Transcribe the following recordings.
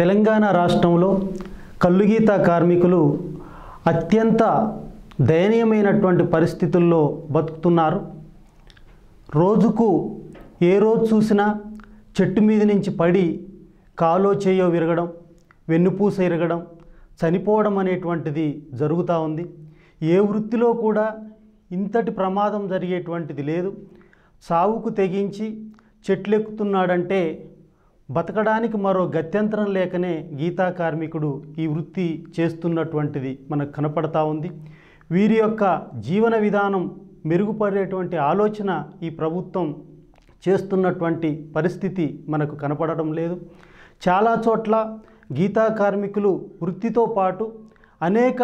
తెలంగాణ రాష్ట్రంలో కల్లుగీత కార్మికులు అత్యంత దయనీయమైనటువంటి పరిస్థితుల్లో బతుకుతున్నారు. రోజుకు ఏ రోజు చూసినా చెట్టు మీద నుంచి పడి కాలో చేయో విరగడం వెన్నుపూస ఇరగడం చనిపోవడం అనేటువంటిది జరుగుతూ ఉంది. ఏ వృత్తిలో కూడా ఇంతటి ప్రమాదం జరిగేటువంటిది లేదు. సావుకు తెగించి చెట్లెక్కుతున్నాడంటే బతకడానికి మరో గత్యంతరం లేకనే గీతా కార్మికుడు ఈ వృత్తి చేస్తున్నటువంటిది మనకు కనపడతా ఉంది. వీరి యొక్క జీవన విధానం మెరుగుపడేటువంటి ఆలోచన ఈ ప్రభుత్వం చేస్తున్నటువంటి పరిస్థితి మనకు కనపడడం లేదు. చాలా చోట్ల గీతా కార్మికులు వృత్తితో పాటు అనేక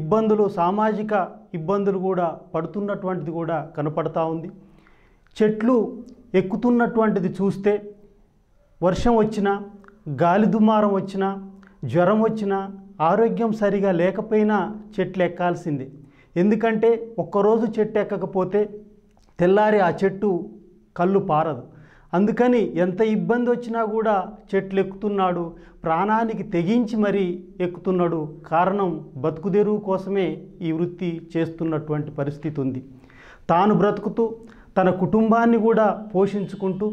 ఇబ్బందులు సామాజిక ఇబ్బందులు కూడా పడుతున్నటువంటిది కూడా కనపడతా ఉంది. చెట్లు ఎక్కుతున్నటువంటిది చూస్తే వర్షం వచ్చినా గాలి దుమారం వచ్చినా జ్వరం వచ్చినా ఆరోగ్యం సరిగా లేకపోయినా చెట్లు ఎక్కాల్సిందే. ఎందుకంటే ఒక్కరోజు చెట్టు ఎక్కకపోతే తెల్లారి ఆ చెట్టు కళ్ళు పారదు. అందుకని ఎంత ఇబ్బంది వచ్చినా కూడా చెట్లు ఎక్కుతున్నాడు ప్రాణానికి తెగించి మరీ ఎక్కుతున్నాడు కారణం బతుకుదెరువు కోసమే ఈ వృత్తి చేస్తున్నటువంటి పరిస్థితి ఉంది. తాను బ్రతుకుతూ తన కుటుంబాన్ని కూడా పోషించుకుంటూ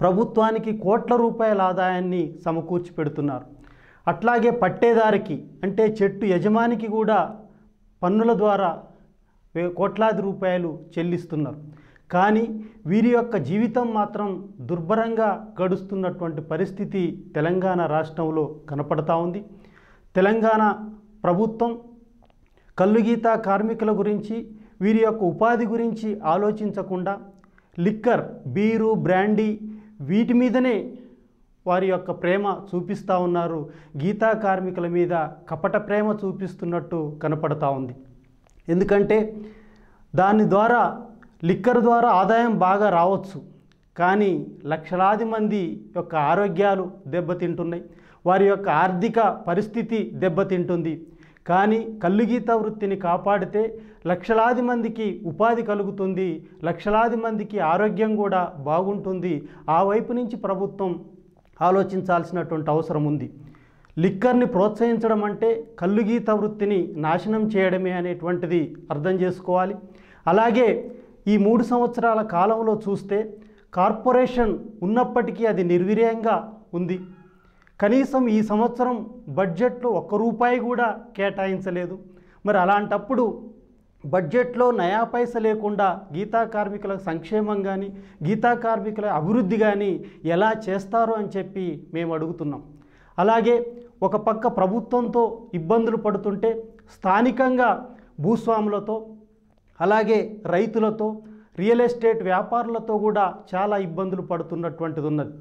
ప్రభుత్వానికి కోట్ల రూపాయల ఆదాయాన్ని సమకూర్చి పెడుతున్నారు. అట్లాగే పట్టేదారికి అంటే చెట్టు యజమానికి కూడా పన్నుల ద్వారా కోట్లాది రూపాయలు చెల్లిస్తున్నారు. కానీ వీరి యొక్క జీవితం మాత్రం దుర్భరంగా గడుస్తున్నటువంటి పరిస్థితి తెలంగాణ రాష్ట్రంలో కనపడతా ఉంది. తెలంగాణ ప్రభుత్వం కల్లుగీత కార్మికుల గురించి వీరి యొక్క ఉపాధి గురించి ఆలోచించకుండా లిక్కర్ బీరు బ్రాండీ వీటి మీదనే వారి యొక్క ప్రేమ చూపిస్తూ ఉన్నారు. గీతా కార్మికుల మీద కపట ప్రేమ చూపిస్తున్నట్టు కనపడతా ఉంది. ఎందుకంటే దాని ద్వారా లిక్కర్ ద్వారా ఆదాయం బాగా రావచ్చు. కానీ లక్షలాది మంది యొక్క ఆరోగ్యాలు దెబ్బతింటున్నాయి. వారి యొక్క ఆర్థిక పరిస్థితి దెబ్బతింటుంది. కానీ కల్లుగీత వృత్తిని కాపాడితే లక్షలాది మందికి ఉపాధి కలుగుతుంది లక్షలాది మందికి ఆరోగ్యం కూడా బాగుంటుంది. ఆ వైపు నుంచి ప్రభుత్వం ఆలోచించాల్సినటువంటి అవసరం ఉంది. లిక్కర్ని ప్రోత్సహించడం అంటే కల్లుగీత వృత్తిని నాశనం చేయడమే అనేటువంటిది అర్థం చేసుకోవాలి. అలాగే ఈ మూడు సంవత్సరాల కాలంలో చూస్తే కార్పొరేషన్ ఉన్నప్పటికీ అది నిర్వీర్యంగా ఉంది. కనీసం ఈ సంవత్సరం బడ్జెట్లో ఒక్క రూపాయి కూడా కేటాయించలేదు. మరి అలాంటప్పుడు బడ్జెట్లో నయా పైస లేకుండా గీతా కార్మికుల సంక్షేమం కానీ గీతా కార్మికుల అభివృద్ధి కానీ ఎలా చేస్తారు అని చెప్పి మేము అడుగుతున్నాం. అలాగే ఒక పక్క ప్రభుత్వంతో ఇబ్బందులు పడుతుంటే స్థానికంగా భూస్వాములతో అలాగే రైతులతో రియల్ ఎస్టేట్ వ్యాపారులతో కూడా చాలా ఇబ్బందులు పడుతున్నటువంటిది ఉన్నది.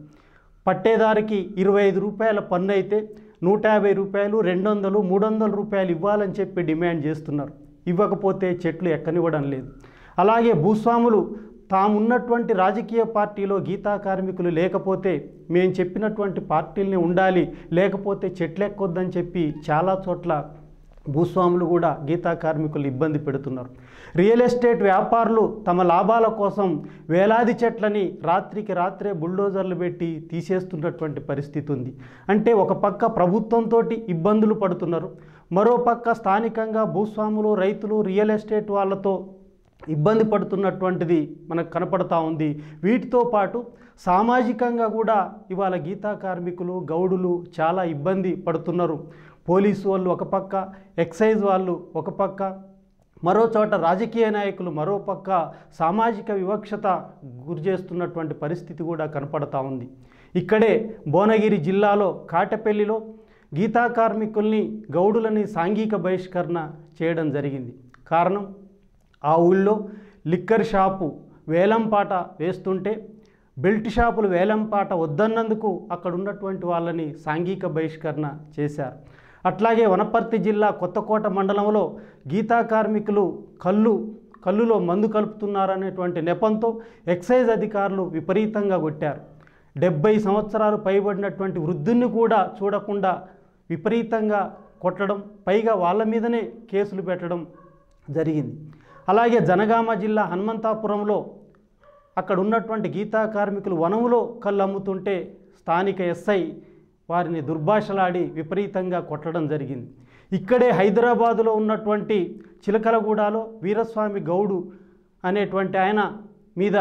పట్టేదారికి ఇరవై ఐదు రూపాయల పన్ను అయితే నూట యాభై రూపాయలు రెండు వందలు మూడు వందల రూపాయలు ఇవ్వాలని చెప్పి డిమాండ్ చేస్తున్నారు. ఇవ్వకపోతే చెట్లు ఎక్కనివ్వడం లేదు. అలాగే భూస్వాములు తామున్నటువంటి రాజకీయ పార్టీలో గీతా కార్మికులు లేకపోతే మేము చెప్పినటువంటి పార్టీలనే ఉండాలి లేకపోతే చెట్లు ఎక్కొద్దని చెప్పి చాలా చోట్ల భూస్వాములు కూడా గీతా కార్మికులు ఇబ్బంది పెడుతున్నారు. రియల్ ఎస్టేట్ వ్యాపారులు తమ లాభాల కోసం వేలాది చెట్లని రాత్రికి రాత్రే బుల్డోజర్లు పెట్టి తీసేస్తున్నటువంటి పరిస్థితి ఉంది. అంటే ఒక పక్క ప్రభుత్వంతో ఇబ్బందులు పడుతున్నారు. మరో పక్క స్థానికంగా భూస్వాములు రైతులు రియల్ ఎస్టేట్ వాళ్ళతో ఇబ్బంది పడుతున్నటువంటిది మనకు కనపడతా ఉంది. వీటితో పాటు సామాజికంగా కూడా ఇవాళ గీతా కార్మికులు గౌడులు చాలా ఇబ్బంది పడుతున్నారు. పోలీసు వాళ్ళు ఒక పక్క ఎక్సైజ్ వాళ్ళు ఒక పక్క మరో చోట రాజకీయ నాయకులు మరో పక్క సామాజిక వివక్షత గురి చేస్తున్నటువంటి పరిస్థితి కూడా కనపడతా ఉంది. ఇక్కడే భువనగిరి జిల్లాలో కాటపల్లిలో గీతా కార్మికుల్ని గౌడులని సాంఘిక బహిష్కరణ చేయడం జరిగింది. కారణం ఆ ఊళ్ళో లిక్కర్ షాపు వేలంపాట వేస్తుంటే బెల్ట్ షాపులు వేలంపాట వద్దన్నందుకు అక్కడ ఉన్నటువంటి వాళ్ళని సాంఘిక బహిష్కరణ చేశారు. అట్లాగే వనపర్తి జిల్లా కొత్తకోట మండలంలో గీతా కార్మికులు కళ్ళు కళ్ళులో మందు కలుపుతున్నారనేటువంటి నెపంతో ఎక్సైజ్ అధికారులు విపరీతంగా కొట్టారు. డెబ్బై సంవత్సరాలు పైబడినటువంటి వృద్ధుల్ని కూడా చూడకుండా విపరీతంగా కొట్టడం పైగా వాళ్ళ మీదనే కేసులు పెట్టడం జరిగింది. అలాగే జనగామ జిల్లా హనుమంతాపురంలో అక్కడ ఉన్నటువంటి గీతా కార్మికులు వనములో కళ్ళు అమ్ముతుంటే స్థానిక ఎస్ఐ వారిని దుర్భాషలాడి విపరీతంగా కొట్టడం జరిగింది. ఇక్కడే హైదరాబాదులో ఉన్నటువంటి చిలకలగూడలో వీరస్వామి గౌడు అనేటువంటి ఆయన మీద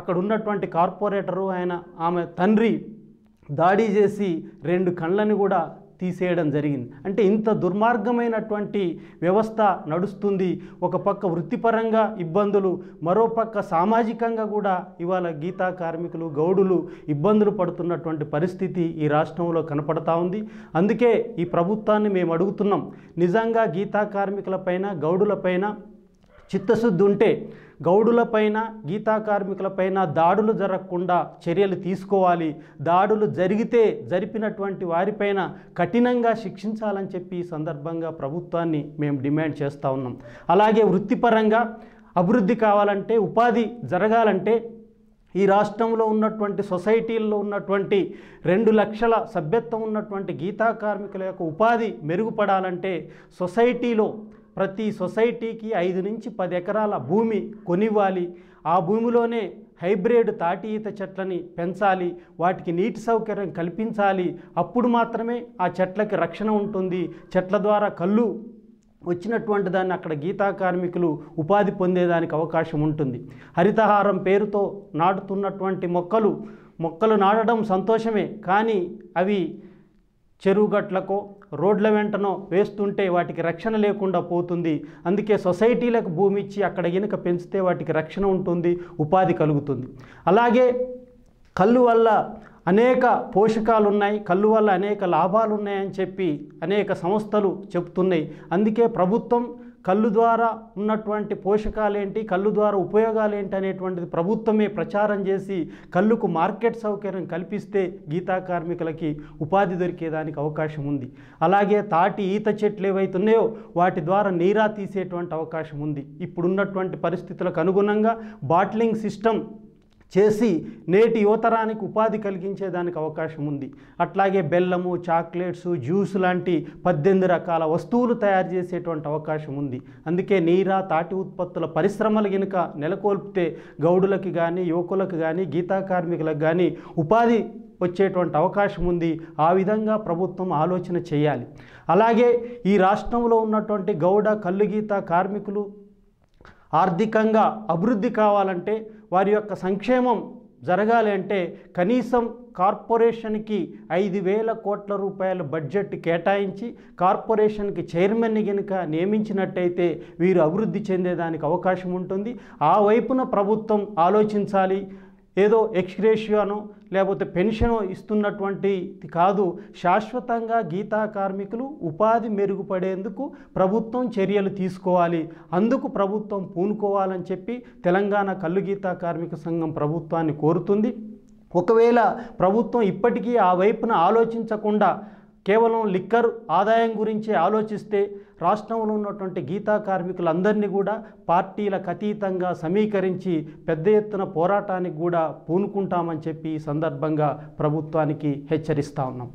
అక్కడ ఉన్నటువంటి కార్పొరేటరు ఆయన ఆమె తండ్రి దాడి చేసి రెండు కళ్ళని కూడా తీసేయడం జరిగింది. అంటే ఇంత దుర్మార్గమైనటువంటి వ్యవస్థ నడుస్తుంది. ఒక పక్క వృత్తిపరంగా ఇబ్బందులు మరో పక్క సామాజికంగా కూడా ఇవాళ గీతా కార్మికులు గౌడులు ఇబ్బందులు పడుతున్నటువంటి పరిస్థితి ఈ రాష్ట్రంలో కనపడతా ఉంది. అందుకే ఈ ప్రభుత్వాన్ని మేము అడుగుతున్నాం. నిజంగా గీతా కార్మికులపైన గౌడులపైన చిత్తశుద్ధి ఉంటే గౌడులపైన గీతా కార్మికులపైన దాడులు జరగకుండా చర్యలు తీసుకోవాలి. దాడులు జరిగితే జరిపినటువంటి వారిపైన కఠినంగా శిక్షించాలని చెప్పి ఈ సందర్భంగా ప్రభుత్వాన్ని మేము డిమాండ్ చేస్తూ ఉన్నాం. అలాగే వృత్తిపరంగా అభివృద్ధి కావాలంటే ఉపాధి జరగాలంటే ఈ రాష్ట్రంలో ఉన్నటువంటి సొసైటీల్లో ఉన్నటువంటి రెండు లక్షల సభ్యత్వం ఉన్నటువంటి గీతా కార్మికుల యొక్క ఉపాధి మెరుగుపడాలంటే సొసైటీలో ప్రతి సొసైటీకి ఐదు నుంచి పది ఎకరాల భూమి కొనివ్వాలి. ఆ భూమిలోనే హైబ్రిడ్ తాటి ఈత చెట్లని పెంచాలి. వాటికి నీటి సౌకర్యం కల్పించాలి. అప్పుడు మాత్రమే ఆ చెట్లకి రక్షణ ఉంటుంది. చెట్ల ద్వారా కళ్ళు వచ్చినటువంటి దాన్ని అక్కడ గీతా కార్మికులు ఉపాధి పొందేదానికి అవకాశం ఉంటుంది. హరితహారం పేరుతో నాటుతున్నటువంటి మొక్కలు మొక్కలు నాటడం సంతోషమే. కానీ అవి చెరువు గట్లకో రోడ్ల వెంటనో వేస్తుంటే వాటికి రక్షణ లేకుండా పోతుంది. అందుకే సొసైటీలకు భూమి ఇచ్చి అక్కడ గినక పెంచితే వాటికి రక్షణ ఉంటుంది ఉపాధి కలుగుతుంది. అలాగే కళ్ళు వల్ల అనేక పోషకాలు ఉన్నాయి కళ్ళు వల్ల అనేక లాభాలు ఉన్నాయని చెప్పి అనేక సంస్థలు చెప్తున్నాయి అందుకే ప్రభుత్వం కళ్ళు ద్వారా ఉన్నటువంటి పోషకాలేంటి కళ్ళు ద్వారా ఉపయోగాలు ఏంటి అనేటువంటిది ప్రభుత్వమే ప్రచారం చేసి కళ్ళుకు మార్కెట్ సౌకర్యం కల్పిస్తే గీతా కార్మికులకి ఉపాధి దొరికేదానికి అవకాశం ఉంది. అలాగే తాటి ఈత చెట్లు ఏవైతే ఉన్నాయో వాటి ద్వారా నీరా తీసేటువంటి అవకాశం ఉంది. ఇప్పుడున్నటువంటి పరిస్థితులకు అనుగుణంగా బాట్లింగ్ సిస్టమ్ చేసి నేటి యువతరానికి ఉపాధి కలిగించేదానికి అవకాశం ఉంది. అట్లాగే బెల్లము చాక్లెట్స్ జ్యూస్ లాంటి పద్దెనిమిది రకాల వస్తువులు తయారు చేసేటువంటి అవకాశం ఉంది. అందుకే నీరా తాటి ఉత్పత్తుల పరిశ్రమలు గనుక నెలకొల్పితే గౌడులకి కానీ యువకులకు కానీ గీతా కార్మికులకు కానీ ఉపాధి వచ్చేటువంటి అవకాశం ఉంది. ఆ విధంగా ప్రభుత్వం ఆలోచన చేయాలి. అలాగే ఈ రాష్ట్రంలో ఉన్నటువంటి గౌడ కల్లుగీత కార్మికులు ఆర్థికంగా అభివృద్ధి కావాలంటే వారి యొక్క సంక్షేమం జరగాలి అంటే కనీసం కార్పొరేషన్కి ఐదు వేల కోట్ల రూపాయల బడ్జెట్ కేటాయించి కార్పొరేషన్కి చైర్మన్ని కనుక నియమించినట్టయితే వీరు అభివృద్ధి చెందేదానికి అవకాశం ఉంటుంది. ఆ వైపున ప్రభుత్వం ఆలోచించాలి. ఏదో ఎక్స్గ్రేషియోనో లేకపోతే పెన్షన్ ఇస్తున్నటువంటి కాదు. శాశ్వతంగా గీతా కార్మికులు ఉపాధి మెరుగుపడేందుకు ప్రభుత్వం చర్యలు తీసుకోవాలి. అందుకు ప్రభుత్వం పూనుకోవాలని చెప్పి తెలంగాణ కల్లు గీతా కార్మిక సంఘం ప్రభుత్వాన్ని కోరుతుంది. ఒకవేళ ప్రభుత్వం ఇప్పటికీ ఆ వైపున ఆలోచించకుండా కేవలం లిక్కర్ ఆదాయం గురించే ఆలోచిస్తే రాష్ట్రంలో ఉన్నటువంటి గీతా కార్మికులందరినీ కూడా పార్టీలకు అతీతంగా సమీకరించి పెద్ద ఎత్తున పోరాటానికి కూడా పూనుకుంటామని చెప్పి ఈ సందర్భంగా ప్రభుత్వానికి హెచ్చరిస్తా ఉన్నాం.